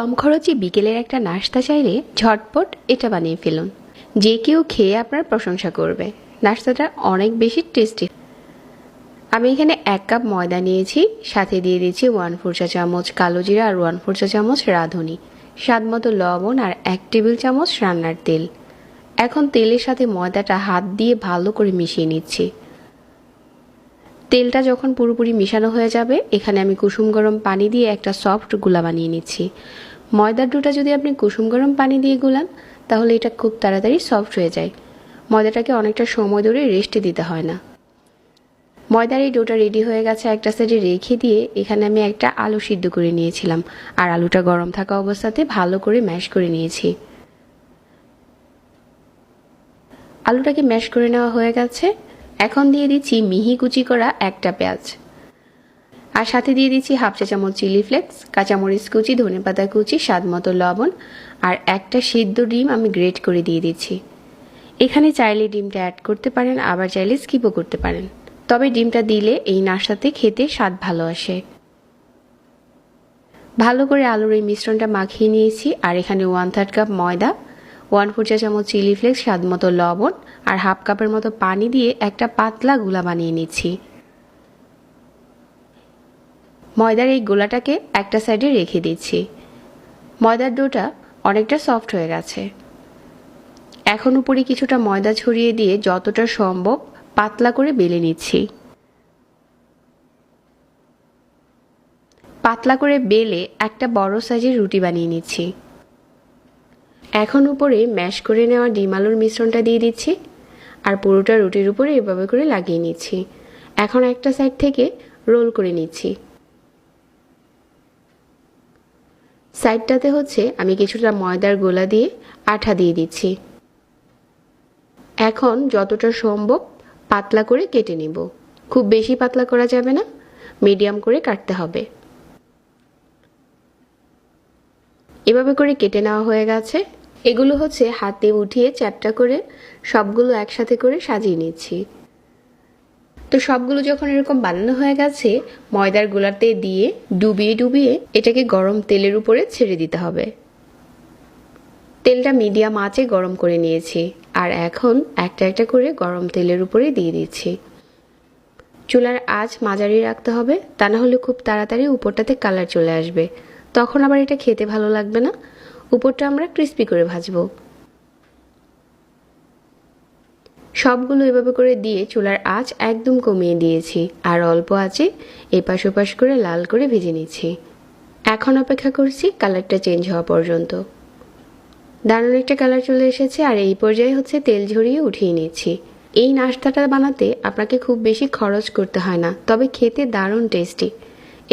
কম খরচে বিকেলের একটা নাস্তা চাইলে ঝটপট এটা বানিয়ে ফেলুন। যে কেউ খেয়ে আপনার প্রশংসা করবে। নাস্তাটা অনেক বেশি টেস্টি আমি এখানে এক কাপ ময়দা নিয়েছি, সাথে দিয়ে দিয়েছি ওয়ান ফোর চা চামচ কালো জিরা আর ওয়ান ফোর চা চামচ রাঁধুনি। স্বাদ মতো লবণ আর এক টেবিল চামচ রান্নার তেল। এখন তেলের সাথে ময়দাটা হাত দিয়ে ভালো করে মিশিয়ে নিচ্ছি। তেলটা যখন পুরোপুরি মিশানো হয়ে যাবে, এখানে আমি কুসুম গরম পানি দিয়ে একটা সফটগুলা বানিয়ে নিচ্ছি। ময়দার ডোটা যদি আপনি কুসুম গরম পানি দিয়ে গুলান, তাহলে এটা খুব তাড়াতাড়ি সফট হয়ে যায়। ময়দাটাকে অনেকটা সময় ধরে রেস্টে দিতে হয় না। ময়দার এই ডোটা রেডি হয়ে গেছে একটা সাইডে রেখে দিয়ে, এখানে আমি একটা আলু সিদ্ধ করে নিয়েছিলাম। আর আলুটা গরম থাকা অবস্থাতে ভালো করে ম্যাশ করে নিয়েছি। আলুটাকে ম্যাশ করে নেওয়া হয়ে গেছে। এখন দিয়ে দিচ্ছি মিহি কুচি করা একটা পেঁয়াজ। আর সাথে দিয়ে দিচ্ছি হাফ চা চামচ চিলি ফ্লেক্স, কাঁচামরিচ কুচি ধনেপাতা কুচি, স্বাদ মতো লবণ, আর একটা সিদ্ধ ডিম আমি গ্রেট করে দিয়ে দিচ্ছি। এখানে চাইলে ডিমটা অ্যাড করতে পারেন, আবার চাইলে স্কিপও করতে পারেন। তবে ডিমটা দিলে এই নাস্তাতে খেতে স্বাদ ভালো আসে। ভালো করে আলুর এই মিশ্রণটা মাখিয়ে নিয়েছি, আর এখানে ওয়ান থার্ড কাপ ময়দা ওয়ান ফোর চা চামচ চিলি ফ্লেক্স, স্বাদ মতো লবণ, আর হাফ কাপের মতো পানি দিয়ে একটা পাতলা গুলা বানিয়ে নিচ্ছি। ময়দার এই গোলাটাকে একটা সাইডে রেখে দিচ্ছি। ময়দার ডোটা অনেকটা সফট হয়ে গেছে। এখন উপরে কিছুটা ময়দা ছড়িয়ে দিয়ে যতটা সম্ভব পাতলা করে বেলে নিচ্ছি। পাতলা করে বেলে একটা বড় সাইজের রুটি বানিয়ে নিচ্ছি। এখন উপরে ম্যাশ করে নেওয়া ডিম আলুর মিশ্রণটা দিয়ে দিচ্ছি আর পুরোটা রুটির উপরে এভাবে করে লাগিয়ে নিচ্ছি। এখন একটা সাইড থেকে রোল করে নিচ্ছি। সাইডটাতে হচ্ছে আমি কিছুটা ময়দার গোলা দিয়ে আঠা দিয়ে দিচ্ছি। এখন যতটা সম্ভব পাতলা করে কেটে নিব। খুব বেশি পাতলা করা যাবে না, মিডিয়াম করে কাটতে হবে। এভাবে করে কেটে নেওয়া হয়ে গেছে। এগুলো হচ্ছে হাতে উঠিয়ে চ্যাপটা করে সবগুলো একসাথে করে সাজিয়ে নিচ্ছি। তো সবগুলো যখন এরকম বানানো হয়ে গেছে, ময়দার গোলাতে দিয়ে ডুবিয়ে ডুবিয়ে এটাকে গরম তেলের উপরে ছেড়ে দিতে হবে। তেলটা মিডিয়াম আঁচে গরম করে নিয়েছি আর এখন একটা একটা করে গরম তেলের উপরে দিয়ে দিচ্ছি। চুলার আঁচ মাঝারি রাখতে হবে, তা না হলে খুব তাড়াতাড়ি উপরটাতে কালার চলে আসবে। তখন আবার এটা খেতে ভালো লাগবে না। উপরটা আমরা ক্রিস্পি করে ভাজবো। সবগুলো এভাবে করে দিয়ে চুলার আঁচ একদম কমিয়ে দিয়েছি। আর অল্প আঁচে এপাশ ওপাশ করে লাল করে ভেজে নিচ্ছি। এখন অপেক্ষা করছি কালারটা চেঞ্জ হওয়া পর্যন্ত। দারুণ একটা কালার চলে এসেছে আর এই পর্যায়ে হচ্ছে তেল ঝরিয়ে উঠিয়ে নিচ্ছি। এই নাস্তাটা বানাতে আপনাকে খুব বেশি খরচ করতে হয় না, তবে খেতে দারুণ টেস্টি।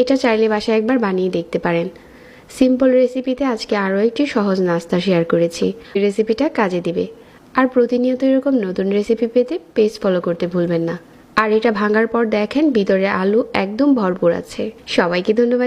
এটা চাইলে বাসায় একবার বানিয়ে দেখতে পারেন। সিম্পল রেসিপিতে আজকে আরও একটি সহজ নাস্তা শেয়ার করেছি। রেসিপিটা কাজে দিবে। আর প্রতিনিয়ত এরকম নতুন রেসিপি পেতে পেজ ফলো করতে ভুলবেন না। আর এটা ভাঙার পর দেখেন ভিতরে আলু একদম ভরপুর আছে। সবাইকে ধন্যবাদ।